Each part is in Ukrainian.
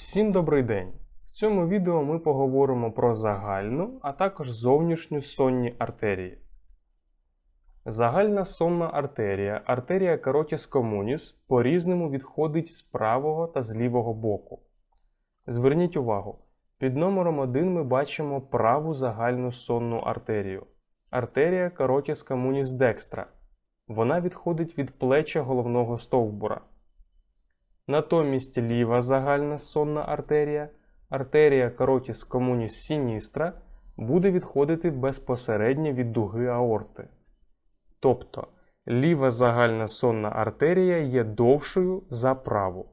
Всім добрий день! В цьому відео ми поговоримо про загальну, а також зовнішню сонні артерії. Загальна сонна артерія, артерія каротіс комуніс по-різному відходить з правого та з лівого боку. Зверніть увагу, під номером 1 ми бачимо праву загальну сонну артерію. Артерія каротіс комуніс декстра. Вона відходить від плеча головного стовбура. Натомість ліва загальна сонна артерія, артерія каротіс комуніс сіністра, буде відходити безпосередньо від дуги аорти. Тобто ліва загальна сонна артерія є довшою за праву.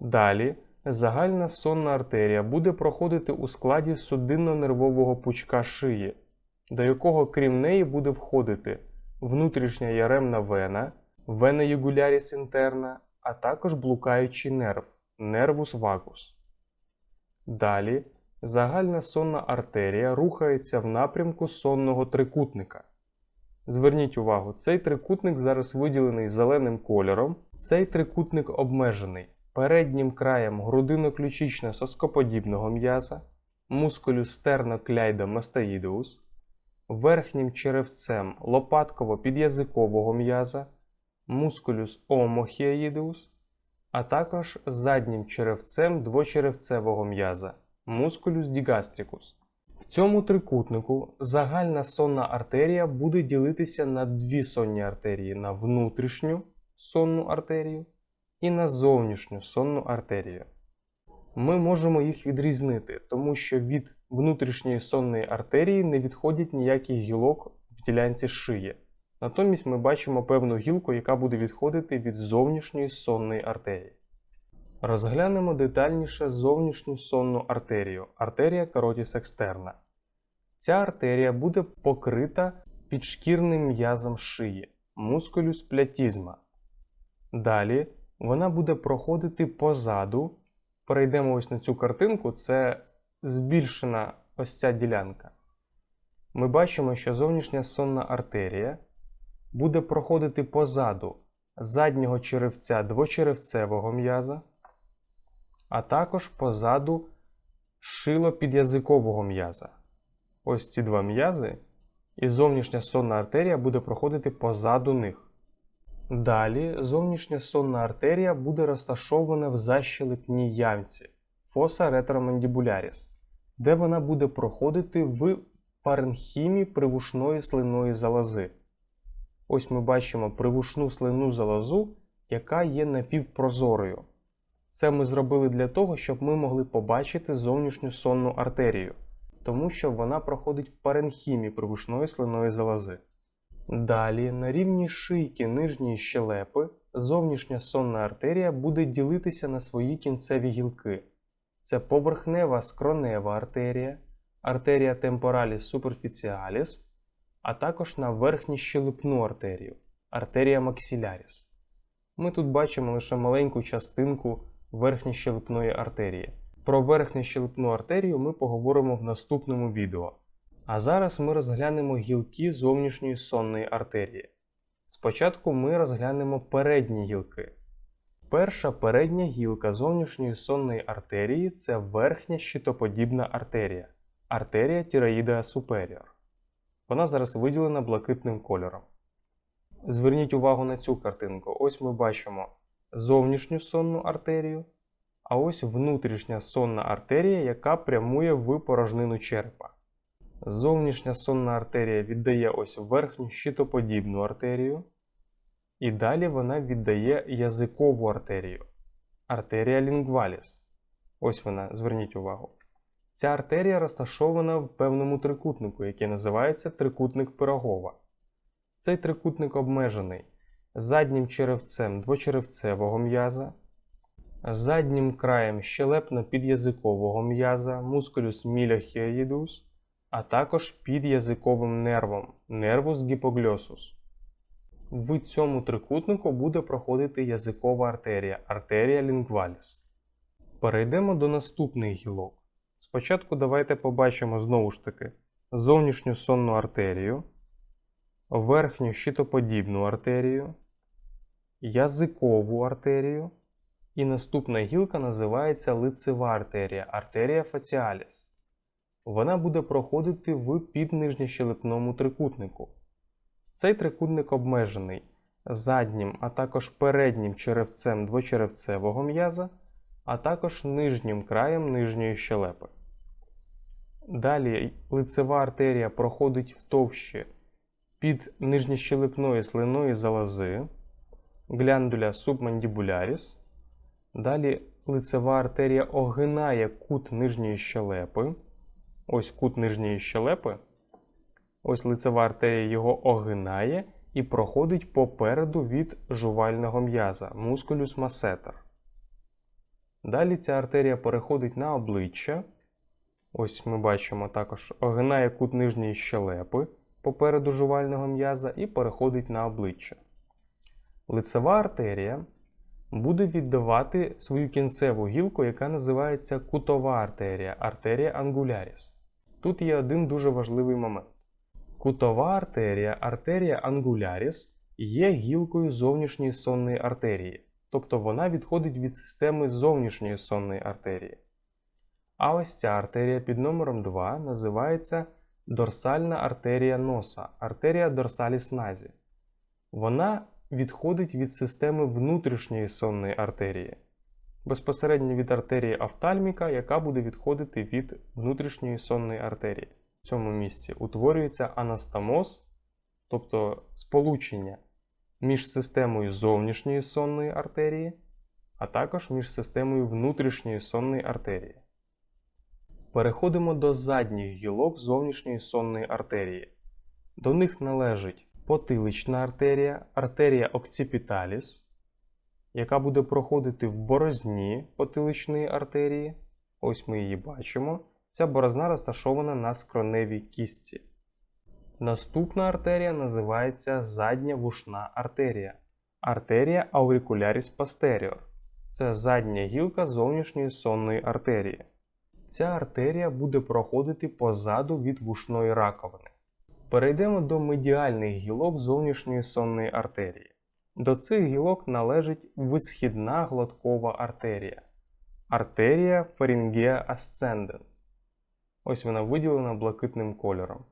Далі загальна сонна артерія буде проходити у складі судинно-нервового пучка шиї, до якого крім неї буде входити внутрішня яремна вена, вена югуляріс інтерна, а також блукаючий нерв нервус вагус. Далі загальна сонна артерія рухається в напрямку сонного трикутника. Зверніть увагу, цей трикутник зараз виділений зеленим кольором. Цей трикутник обмежений переднім краєм грудино-ключично-соскоподібного м'яза, мускулю стернокляйдомастаїдеус, верхнім черевцем лопатково-підязикового м'яза, мускулюс омохіаїдеус, а також заднім черевцем двочеревцевого м'яза, мускулюс дігастрикус. В цьому трикутнику загальна сонна артерія буде ділитися на дві сонні артерії: на внутрішню сонну артерію і на зовнішню сонну артерію. Ми можемо їх відрізнити, тому що від внутрішньої сонної артерії не відходять ніяких гілок в ділянці шиї. Натомість ми бачимо певну гілку, яка буде відходити від зовнішньої сонної артерії. Розглянемо детальніше зовнішню сонну артерію артерія каротіс екстерна. Ця артерія буде покрита підшкірним м'язом шиї мускулюс плятізма. Далі вона буде проходити позаду. Перейдемо ось на цю картинку, це збільшена ось ця ділянка. Ми бачимо, що зовнішня сонна артерія буде проходити позаду заднього черевця двочеревцевого м'яза, а також позаду шилопідязикового м'яза. Ось ці два м'язи, і зовнішня сонна артерія буде проходити позаду них. Далі зовнішня сонна артерія буде розташована в защелепній ямці фоса ретромандібуляріс, де вона буде проходити в паренхімі привушної слинної залози. Ось ми бачимо привушну слинну залозу, яка є напівпрозорою. Це ми зробили для того, щоб ми могли побачити зовнішню сонну артерію, тому що вона проходить в паренхімі привушної слинної залози. Далі, на рівні шийки нижньої щелепи, зовнішня сонна артерія буде ділитися на свої кінцеві гілки. Це поверхнева скронева артерія, артерія темпораліс superficialis, а також на верхньощелепну артерію артерія максиляріс. Ми тут бачимо лише маленьку частинку верхньощелепної артерії. Про верхньощелепну артерію ми поговоримо в наступному відео. А зараз ми розглянемо гілки зовнішньої сонної артерії. Спочатку ми розглянемо передні гілки. Перша передня гілка зовнішньої сонної артерії це верхня щитоподібна артерія артерія тіроїдеа суперіор. Вона зараз виділена блакитним кольором. Зверніть увагу на цю картинку. Ось ми бачимо зовнішню сонну артерію, а ось внутрішня сонна артерія, яка прямує в порожнину черепа. Зовнішня сонна артерія віддає ось верхню щитоподібну артерію, і далі вона віддає язикову артерію артерія лінгваліс. Ось вона, зверніть увагу. Ця артерія розташована в певному трикутнику, який називається трикутник Пирогова. Цей трикутник обмежений заднім черевцем двочеревцевого м'яза, заднім краєм щелепно-підязикового м'яза мускулюс міляхіаїдус, а також підязиковим нервом нервус гіпогльосус. В цьому трикутнику буде проходити язикова артерія артерія лінгваліс. Перейдемо до наступних гілок. Спочатку давайте побачимо знову ж таки зовнішню сонну артерію, верхню щитоподібну артерію, язикову артерію, І наступна гілка називається лицева артерія, артерія фаціаліс. Вона буде проходити в піднижньощелепному трикутнику. Цей трикутник обмежений заднім, а також переднім черевцем двочеревцевого м'яза, а також нижнім краєм нижньої щелепи. Далі лицева артерія проходить в товщі під нижньощелепної слиної залози, гляндуля субмандібуляріс. Далі лицева артерія огинає кут нижньої щелепи. Ось кут нижньої щелепи. Ось лицева артерія його огинає і проходить попереду від жувального м'яза мускулюс масетер. Далі ця артерія переходить на обличчя. Ось ми бачимо також огинає кут нижньої щелепи попереду жувального м'яза і переходить на обличчя. Лицева артерія буде віддавати свою кінцеву гілку, яка називається кутова артерія, артерія ангуляріс. Тут є один дуже важливий момент. Кутова артерія, артерія ангуляріс, є гілкою зовнішньої сонної артерії, тобто вона відходить від системи зовнішньої сонної артерії. А ось ця артерія під номером 2 називається дорсальна артерія носа, артерія дорсаліс назі. Вона відходить від системи внутрішньої сонної артерії, безпосередньо від артерії офтальміка, яка буде відходити від внутрішньої сонної артерії. В цьому місці утворюється анастомоз, тобто сполучення між системою зовнішньої сонної артерії, а також між системою внутрішньої сонної артерії. Переходимо до задніх гілок зовнішньої сонної артерії. До них належить потилична артерія, артерія окципіталіс, яка буде проходити в борозні потиличної артерії. Ось ми її бачимо. Ця борозна розташована на скроневій кістці. Наступна артерія називається задня вушна артерія. Артерія auricularis posterior. Це задня гілка зовнішньої сонної артерії. Ця артерія буде проходити позаду від вушної раковини. Перейдемо до медіальних гілок зовнішньої сонної артерії. До цих гілок належить висхідна глоткова артерія. Артерія Pharyngea ascendens. Ось вона виділена блакитним кольором.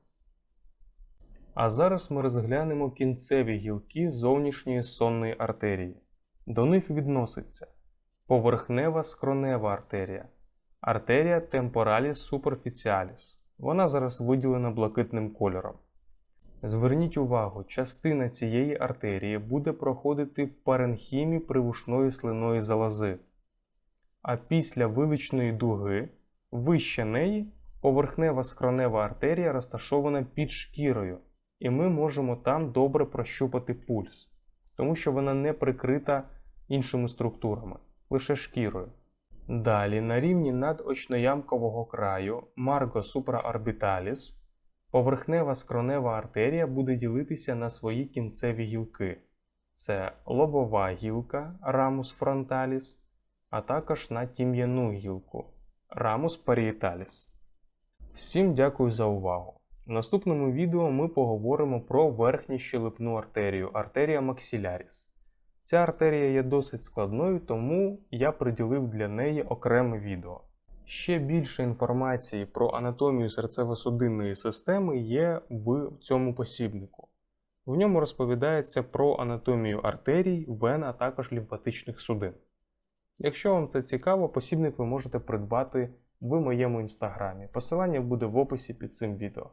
А зараз ми розглянемо кінцеві гілки зовнішньої сонної артерії. До них відноситься поверхнева скронева артерія, артерія temporalis superficialis. Вона зараз виділена блакитним кольором. Зверніть увагу, частина цієї артерії буде проходити в паренхімі привушної слиної залози. А після виличної дуги, вище неї, поверхнева скронева артерія розташована під шкірою, і ми можемо там добре прощупати пульс, тому що вона не прикрита іншими структурами, лише шкірою. Далі на рівні надочноямкового краю Марго supraorbitalis Поверхнева скронева артерія буде ділитися на свої кінцеві гілки: це лобова гілка рамус фронталіс, а також на тім'яну гілку рамус паріеталіс. Всім дякую за увагу! В наступному відео ми поговоримо про верхню щелепну артерію артерія максиляріс. Ця артерія є досить складною, тому я приділив для неї окреме відео. Ще більше інформації про анатомію серцево-судинної системи є в цьому посібнику. В ньому розповідається про анатомію артерій, вен, а також лімфатичних судин. Якщо вам це цікаво, посібник ви можете придбати в моєму інстаграмі. Посилання буде в описі під цим відео.